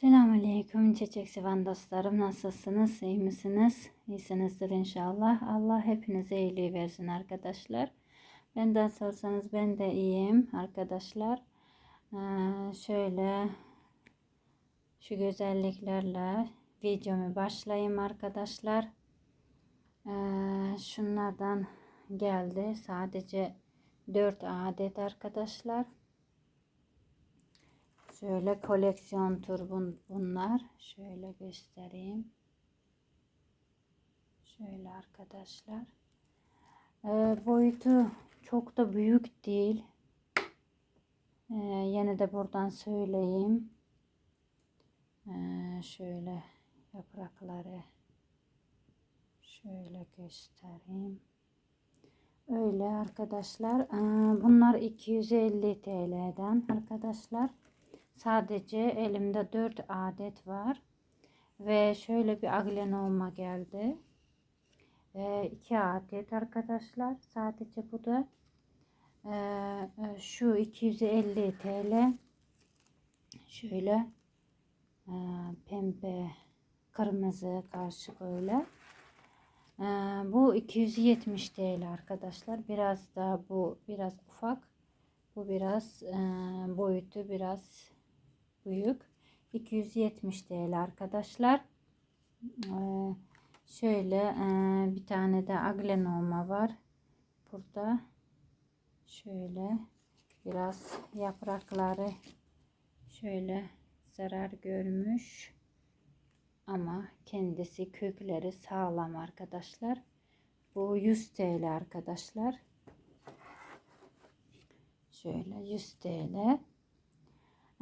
Selamünaleyküm çiçek seven dostlarım. Nasılsınız? İyi misiniz? İyisinizdir inşallah. Allah hepinize iyiliği versin arkadaşlar. Benden sorsanız ben de iyiyim arkadaşlar. Ee, şöyle şu güzelliklerle videomu başlayayım arkadaşlar. Ee, şunlardan geldi. Sadece 4 adet arkadaşlar. Şöyle koleksiyon tur bun, bunlar. Şöyle göstereyim. Şöyle arkadaşlar. Ee, boyutu çok da büyük değil. Ee, yine de buradan söyleyeyim. Ee, şöyle yaprakları şöyle göstereyim. Öyle arkadaşlar. Ee, bunlar 250 TL'den arkadaşlar. Sadece elimde 4 adet var. Ve şöyle bir aglenoma geldi. 2 e, adet arkadaşlar. Sadece bu da e, e, şu 250 TL. Şöyle pembe kırmızı karşı böyle. Bu 270 TL arkadaşlar. Biraz da bu biraz ufak. Bu biraz boyutu biraz büyük. 270 TL arkadaşlar. Ee, şöyle e, bir tane de aglenoma var. Burada şöyle biraz yaprakları şöyle zarar görmüş. Ama kendisi kökleri sağlam arkadaşlar. Bu 100 TL arkadaşlar. Şöyle 100 TL.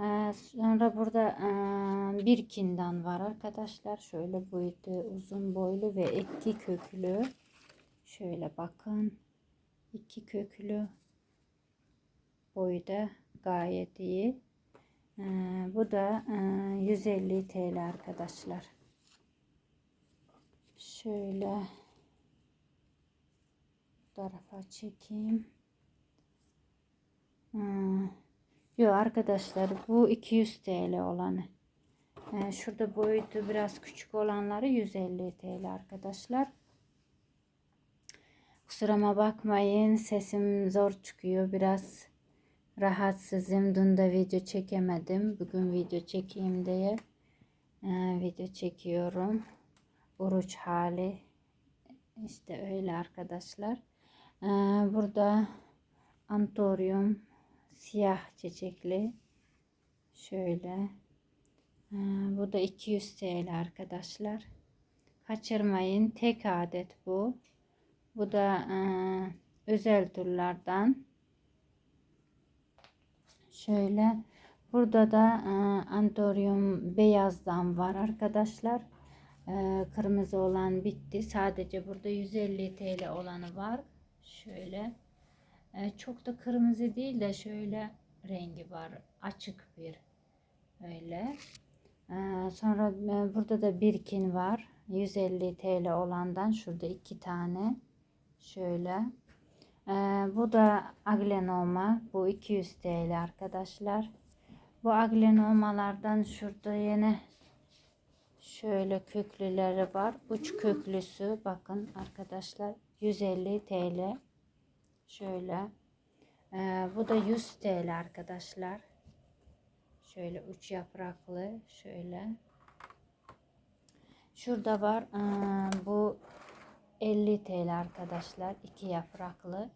Ee, sonra burada e, bir kindan var arkadaşlar. Şöyle boyutu uzun boylu ve iki köklü. Şöyle bakın. iki köklü. Boyu da gayet iyi. Ee, bu da e, 150 TL arkadaşlar. Şöyle tarafa çekeyim. Hmm. Yok arkadaşlar bu 200 TL olanı. Yani şurada boyutu biraz küçük olanları 150 TL arkadaşlar. Kusuruma bakmayın sesim zor çıkıyor biraz rahatsızım. Dün de video çekemedim. Bugün video çekeyim diye e, video çekiyorum. Oruç hali işte öyle arkadaşlar. E, burada antorium siyah çiçekli. Şöyle. Bu da 200 TL arkadaşlar. Kaçırmayın. Tek adet bu. Bu da e, özel türlerden şöyle. Burada da e, beyazdan var arkadaşlar. E, kırmızı olan bitti. Sadece burada 150 TL olanı var. Şöyle çok da kırmızı değil de şöyle rengi var. Açık bir öyle. E, sonra e, burada da birkin var. 150 TL olandan şurada iki tane şöyle. bu da aglenoma. Bu 200 TL arkadaşlar. Bu aglenomalardan şurada yine şöyle köklüleri var. Uç köklüsü bakın arkadaşlar 150 TL. Şöyle. Ee, bu da 100 TL arkadaşlar. Şöyle uç yapraklı. Şöyle. Şurada var. Ee, bu 50 TL arkadaşlar. iki yapraklı.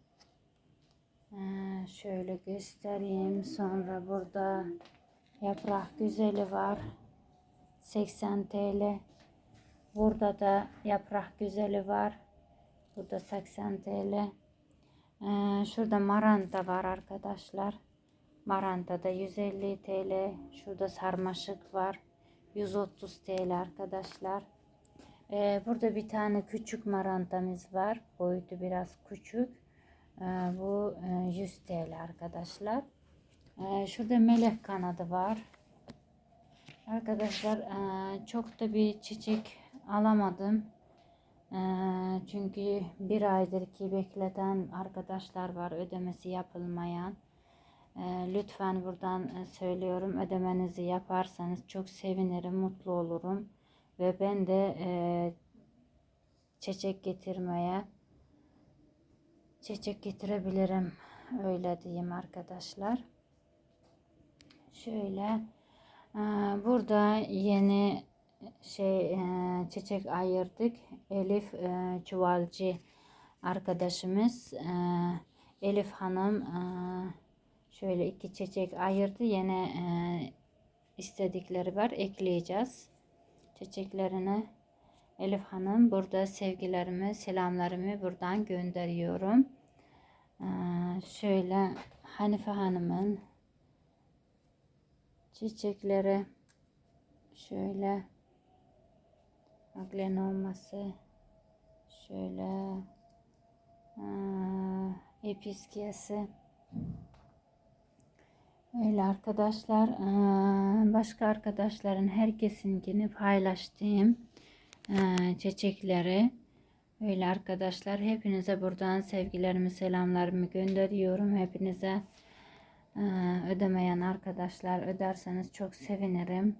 Ee, şöyle göstereyim. Sonra burada yaprak güzeli var. 80 TL. Burada da yaprak güzeli var. Burada 80 TL. Ee, şurada maranta var arkadaşlar. Maranta da 150 TL. Şurada sarmaşık var. 130 TL arkadaşlar. Ee, burada bir tane küçük marantamız var. Boyutu biraz küçük. Ee, bu e, 100 TL arkadaşlar. Ee, şurada melek kanadı var. Arkadaşlar e, çok da bir çiçek alamadım. Çünkü bir aydır ki bekleten arkadaşlar var ödemesi yapılmayan. Lütfen buradan söylüyorum ödemenizi yaparsanız çok sevinirim, mutlu olurum. Ve ben de çiçek getirmeye çiçek getirebilirim. Öyle diyeyim arkadaşlar. Şöyle burada yeni şey e, çiçek ayırdık. Elif e, Çuvalcı arkadaşımız e, Elif Hanım e, şöyle iki çiçek ayırdı. Yine e, istedikleri var. Ekleyeceğiz. Çiçeklerini Elif Hanım burada sevgilerimi, selamlarımı buradan gönderiyorum. E, şöyle Hanife Hanım'ın çiçekleri şöyle aglen olması. Şöyle. Aa, episkiyası öyle arkadaşlar. Aa, başka arkadaşların herkesinkini paylaştığım aa, çiçekleri. Öyle arkadaşlar. Hepinize buradan sevgilerimi selamlarımı gönderiyorum. Hepinize ödemeyen arkadaşlar öderseniz çok sevinirim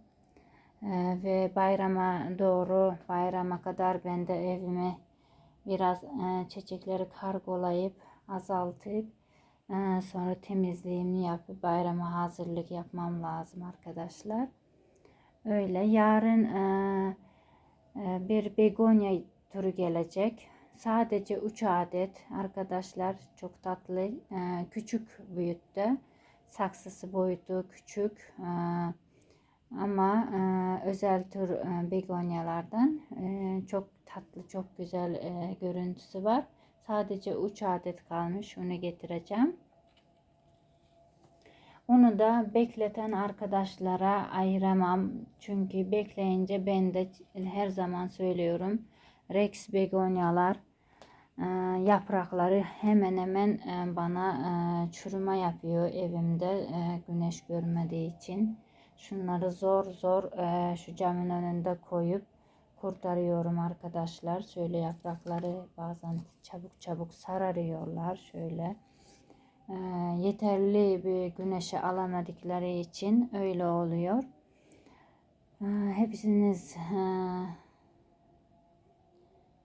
ee, ve bayrama doğru bayrama kadar ben de evime biraz e, çiçekleri kargolayıp azaltıp e, sonra temizliğimi yapıp bayrama hazırlık yapmam lazım arkadaşlar. Öyle yarın e, bir begonya türü gelecek. Sadece 3 adet arkadaşlar çok tatlı küçük büyütte saksısı boyutu küçük. E, ama e, özel tür e, begonyalardan e, çok tatlı, çok güzel e, görüntüsü var. Sadece 3 adet kalmış. Onu getireceğim. Onu da bekleten arkadaşlara ayıramam. Çünkü bekleyince ben de her zaman söylüyorum. Rex begonyalar e, yaprakları hemen hemen e, bana e, çürüme yapıyor evimde e, güneş görmediği için. Şunları zor zor e, şu camın önünde koyup kurtarıyorum arkadaşlar. Şöyle yaprakları bazen çabuk çabuk sararıyorlar. Şöyle e, yeterli bir güneşe alamadıkları için öyle oluyor. E, hepsiniz e,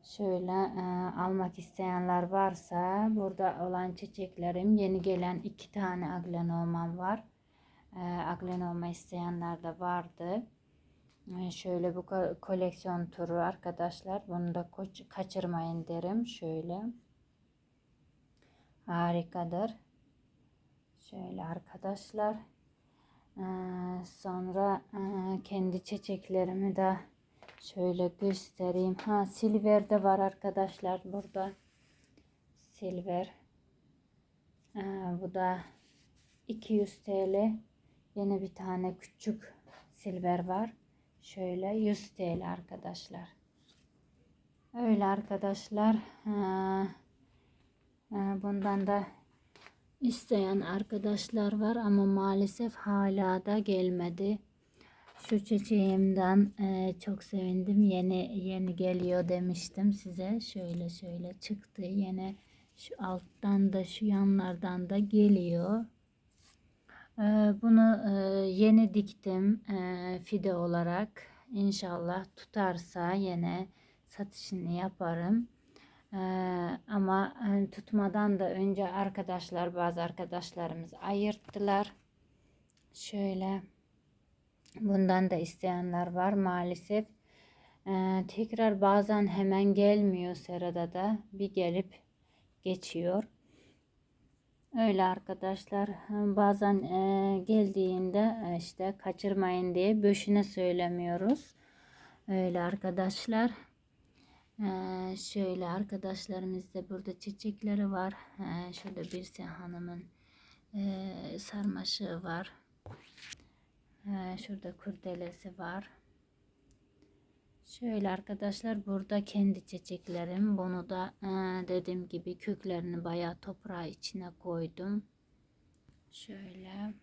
şöyle e, almak isteyenler varsa burada olan çiçeklerim yeni gelen iki tane aglanomam var e, aglenoma isteyenler de vardı. E, şöyle bu koleksiyon turu arkadaşlar. Bunu da kaçırmayın derim. Şöyle. Harikadır. Şöyle arkadaşlar. E, sonra e, kendi çiçeklerimi de şöyle göstereyim. Ha silver de var arkadaşlar burada. Silver. Bu da 200 TL. Yine bir tane küçük silver var. Şöyle 100 TL arkadaşlar. Öyle arkadaşlar. Bundan da isteyen arkadaşlar var ama maalesef hala da gelmedi. Şu çiçeğimden e, çok sevindim. Yeni yeni geliyor demiştim size. Şöyle şöyle çıktı. Yine şu alttan da şu yanlardan da geliyor. Bunu yeni diktim fide olarak. İnşallah tutarsa yine satışını yaparım. Ama tutmadan da önce arkadaşlar bazı arkadaşlarımız ayırttılar. Şöyle bundan da isteyenler var maalesef. Tekrar bazen hemen gelmiyor serada da bir gelip geçiyor. Öyle arkadaşlar bazen e, geldiğinde e, işte kaçırmayın diye boşuna söylemiyoruz. Öyle arkadaşlar. E, şöyle arkadaşlarımızda burada çiçekleri var. E, şurada bir hanımın e, sarmaşığı var. E, şurada kurdelesi var. Şöyle arkadaşlar burada kendi çiçeklerim. Bunu da e, dediğim gibi köklerini bayağı toprağı içine koydum. Şöyle.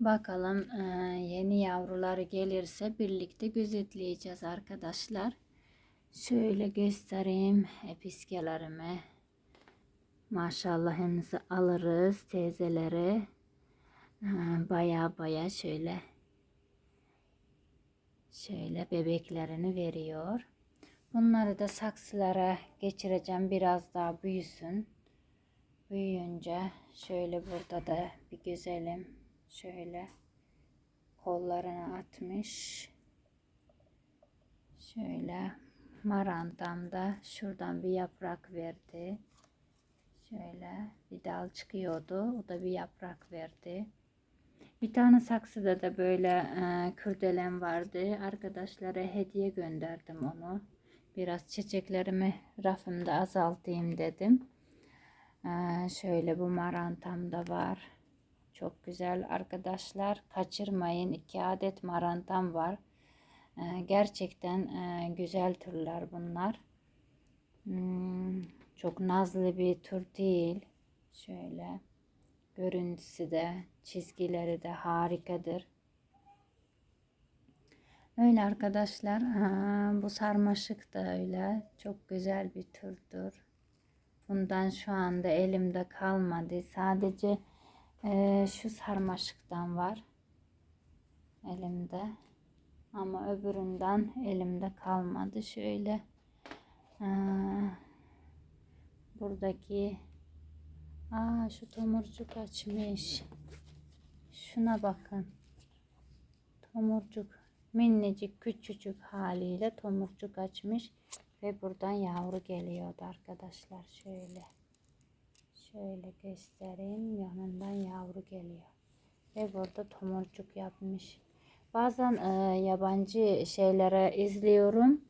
Bakalım e, yeni yavruları gelirse birlikte gözetleyeceğiz arkadaşlar. Şöyle göstereyim episkelerimi. Maşallahınızı alırız teyzelere. Baya baya şöyle şöyle bebeklerini veriyor. Bunları da saksılara geçireceğim biraz daha büyüsün. Büyüyünce şöyle burada da bir güzelim şöyle kollarını atmış. Şöyle marantam da şuradan bir yaprak verdi. Şöyle bir dal çıkıyordu. O da bir yaprak verdi. Bir tane saksıda da böyle e, kürdelem vardı. Arkadaşlara hediye gönderdim onu. Biraz çiçeklerimi rafımda azaltayım dedim. E, şöyle bu marantam da var. Çok güzel arkadaşlar. Kaçırmayın. iki adet marantam var. E, gerçekten e, güzel türler bunlar. Hmm, çok nazlı bir tür değil. Şöyle. Görüntüsü de, çizgileri de harikadır. Öyle arkadaşlar. Bu sarmaşık da öyle. Çok güzel bir türdür. Bundan şu anda elimde kalmadı. Sadece e, şu sarmaşıktan var. Elimde. Ama öbüründen elimde kalmadı. Şöyle ha, buradaki Aa şu tomurcuk açmış. Şuna bakın. Tomurcuk minnecik küçücük haliyle tomurcuk açmış ve buradan yavru geliyordu arkadaşlar şöyle. Şöyle göstereyim yanından yavru geliyor. Ve burada tomurcuk yapmış. Bazen e, yabancı şeylere izliyorum.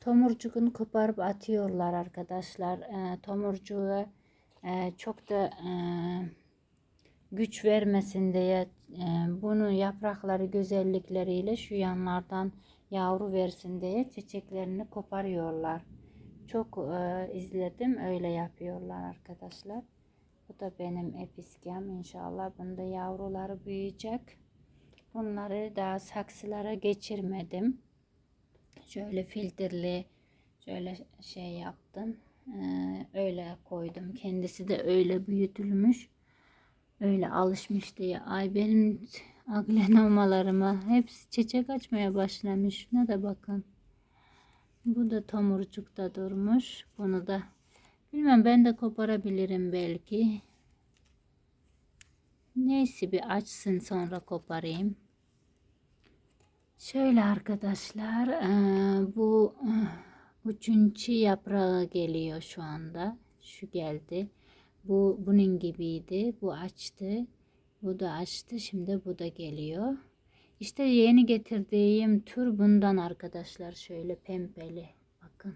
Tomurcuğunu koparıp atıyorlar arkadaşlar. E, tomurcuğu e, çok da e, güç vermesin diye e, bunun yaprakları güzellikleriyle şu yanlardan yavru versin diye çiçeklerini koparıyorlar. Çok e, izledim öyle yapıyorlar arkadaşlar. Bu da benim episkem inşallah bunda yavruları büyüyecek. Bunları daha saksılara geçirmedim. Şöyle filtreli şöyle şey yaptım. Ee, öyle koydum. Kendisi de öyle büyütülmüş. Öyle alışmış diye. Ay benim aglenomalarıma hepsi çiçek açmaya başlamış. Şuna da bakın. Bu da tomurcukta durmuş. Bunu da bilmem ben de koparabilirim belki. Neyse bir açsın sonra koparayım. Şöyle arkadaşlar bu Üçüncü yaprağı geliyor şu anda. Şu geldi. Bu bunun gibiydi. Bu açtı. Bu da açtı. Şimdi bu da geliyor. İşte yeni getirdiğim tür bundan arkadaşlar. Şöyle pembeli. Bakın.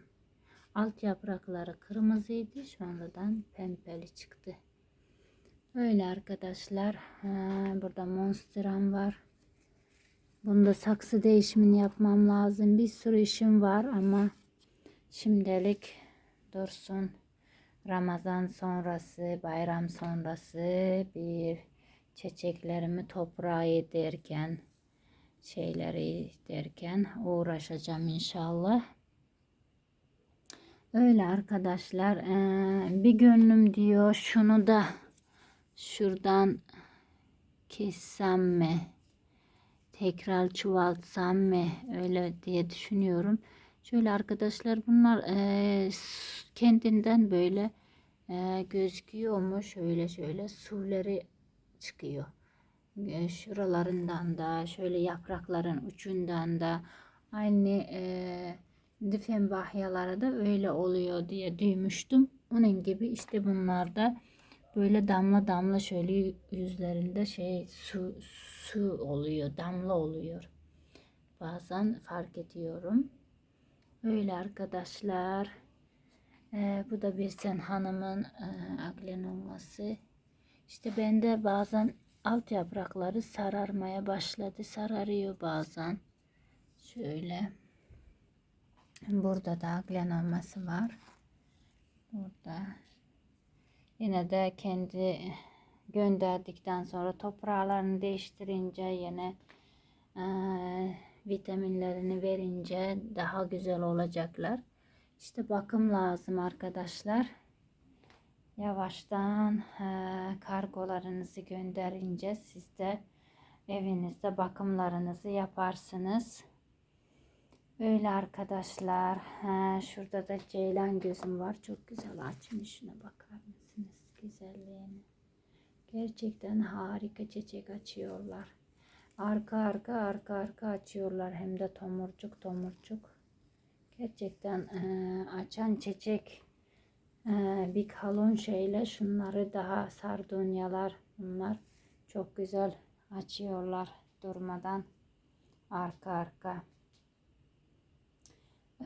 Alt yaprakları kırmızıydı. Sonradan pembeli çıktı. Öyle arkadaşlar. Ha, burada monsteram var. Bunda saksı değişimini yapmam lazım. Bir sürü işim var ama Şimdilik dursun. Ramazan sonrası, bayram sonrası bir çiçeklerimi toprağa ederken şeyleri derken uğraşacağım inşallah. Öyle arkadaşlar. Bir gönlüm diyor şunu da şuradan kessem mi? Tekrar çuvaltsam mı? Öyle diye düşünüyorum. Şöyle arkadaşlar bunlar e, kendinden böyle e, gözüküyor mu? Şöyle şöyle suları çıkıyor. E, şuralarından da şöyle yaprakların ucundan da aynı e, difen bahyaları da öyle oluyor diye duymuştum. Onun gibi işte bunlar da böyle damla damla şöyle yüzlerinde şey su su oluyor, damla oluyor. Bazen fark ediyorum. Öyle arkadaşlar. Ee, bu da bir sen hanımın e, aklen olması. İşte bende bazen alt yaprakları sararmaya başladı. Sararıyor bazen. Şöyle. Burada da aklen olması var. Burada. Yine de kendi gönderdikten sonra toprağlarını değiştirince yine e, vitaminlerini verince daha güzel olacaklar. İşte bakım lazım arkadaşlar. yavaştan e, kargolarınızı gönderince siz de evinizde bakımlarınızı yaparsınız. Öyle arkadaşlar. Ha, şurada da ceylan gözüm var. Çok güzel açmış. Şuna bakar mısınız güzelliğine? Gerçekten harika çiçek açıyorlar. Arka arka arka arka açıyorlar. Hem de tomurcuk tomurcuk. Gerçekten e, açan çiçek e, bir kalın şeyle şunları daha sardunyalar bunlar çok güzel açıyorlar durmadan arka arka.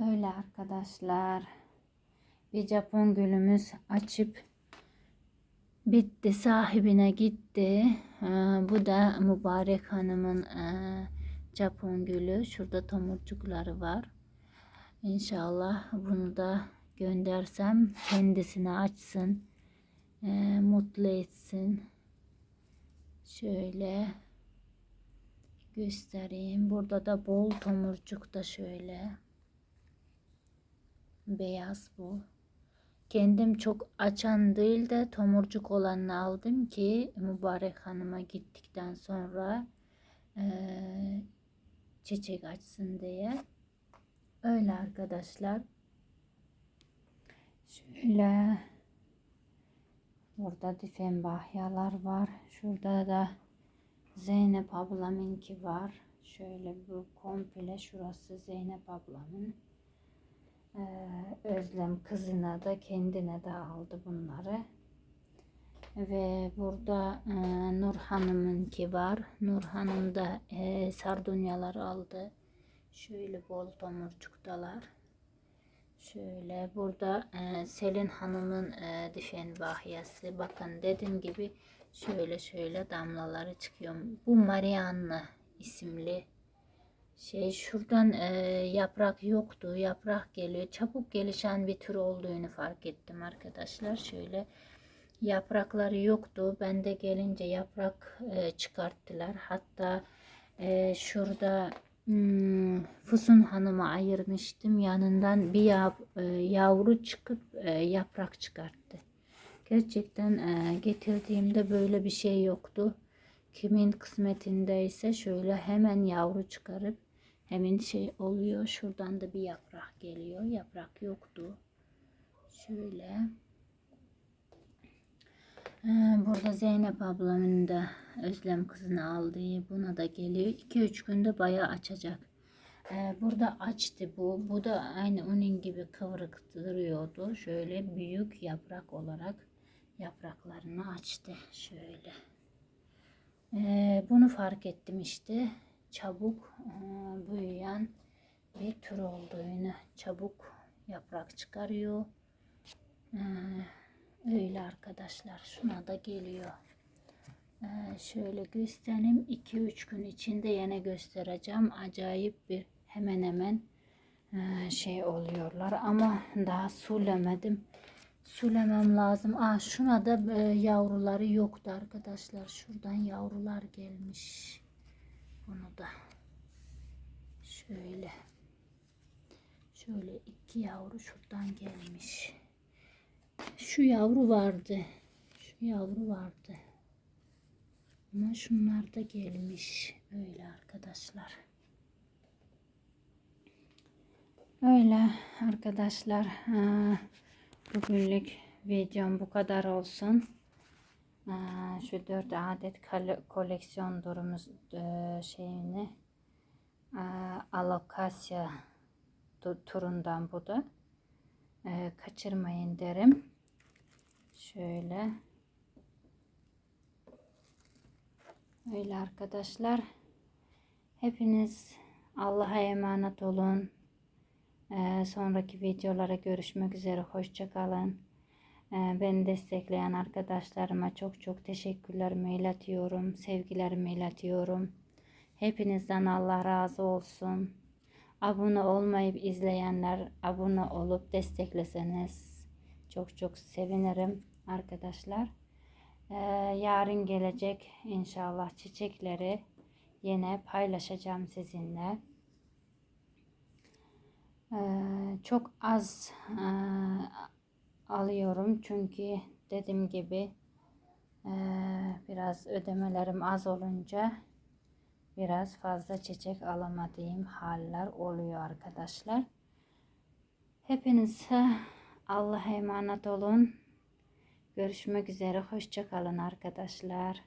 Öyle arkadaşlar. Bir Japon gülümüz açıp bitti sahibine gitti. Ee, bu da mübarek hanımın e, Japon gülü. Şurada tomurcukları var. İnşallah bunu da göndersem kendisine açsın. e, mutlu etsin. Şöyle göstereyim. Burada da bol tomurcuk da şöyle. Beyaz bu. Kendim çok açan değil de tomurcuk olanını aldım ki mübarek hanıma gittikten sonra eee, çiçek açsın diye. Öyle arkadaşlar. Şöyle burada difenbahyalar var. Şurada da Zeynep ablamınki var. Şöyle bu komple şurası Zeynep ablamın. Ee, Özlem kızına da kendine de aldı bunları. Ve burada e, Nur Hanım'ınki var. Nur Hanım da e, sardunyalar aldı. Şöyle bol tomurcuktalar. Şöyle burada e, Selin Hanım'ın e, difen bahyası. Bakın dediğim gibi şöyle şöyle damlaları çıkıyor. Bu Marianne isimli şey şuradan e, yaprak yoktu. Yaprak geliyor. Çabuk gelişen bir tür olduğunu fark ettim arkadaşlar. Şöyle yaprakları yoktu. Ben de gelince yaprak e, çıkarttılar. Hatta e, şurada hmm, Fusun Hanım'a ayırmıştım. Yanından bir yav, e, yavru çıkıp e, yaprak çıkarttı. Gerçekten e, getirdiğimde böyle bir şey yoktu. Kimin kısmetindeyse şöyle hemen yavru çıkarıp hemen şey oluyor. Şuradan da bir yaprak geliyor. Yaprak yoktu. Şöyle. Ee, Burada Zeynep ablamın da Özlem kızını aldığı buna da geliyor. 2-3 günde bayağı açacak. Ee, Burada açtı bu. Bu da aynı onun gibi kıvrık duruyordu. Şöyle büyük yaprak olarak yapraklarını açtı. Şöyle. Ee, bunu fark ettim işte. Çabuk e, büyüyen bir tür olduğunu. Çabuk yaprak çıkarıyor. Ee, öyle arkadaşlar. Şuna da geliyor. Ee, şöyle göstereyim. 2-3 gün içinde yine göstereceğim. Acayip bir hemen hemen e, şey oluyorlar. Ama daha sulemedim. Sulemem lazım. Aa, şuna da e, yavruları yoktu arkadaşlar. Şuradan yavrular gelmiş. Bunu da şöyle şöyle iki yavru şuradan gelmiş. Şu yavru vardı. Şu yavru vardı. Ama şunlar da gelmiş. Öyle arkadaşlar. Öyle arkadaşlar. Ha, bugünlük videom bu kadar olsun. Şu dört adet kole- koleksiyon durumumuz e, şeyini aa, alokasya tu- turundan bu da E, kaçırmayın derim. Şöyle. Öyle arkadaşlar. Hepiniz Allah'a emanet olun. Sonraki videolara görüşmek üzere. Hoşça kalın. Ee, beni destekleyen arkadaşlarıma çok çok teşekkürlerimi iletiyorum. Sevgilerimi iletiyorum. Hepinizden Allah razı olsun. Abone olmayıp izleyenler abone olup destekleseniz çok çok sevinirim arkadaşlar. Ee, yarın gelecek inşallah çiçekleri yine paylaşacağım sizinle. Ee, çok az e, alıyorum çünkü dediğim gibi eee, biraz ödemelerim az olunca biraz fazla çiçek alamadığım haller oluyor arkadaşlar. Hepinize Allah'a emanet olun. Görüşmek üzere. Hoşça kalın arkadaşlar.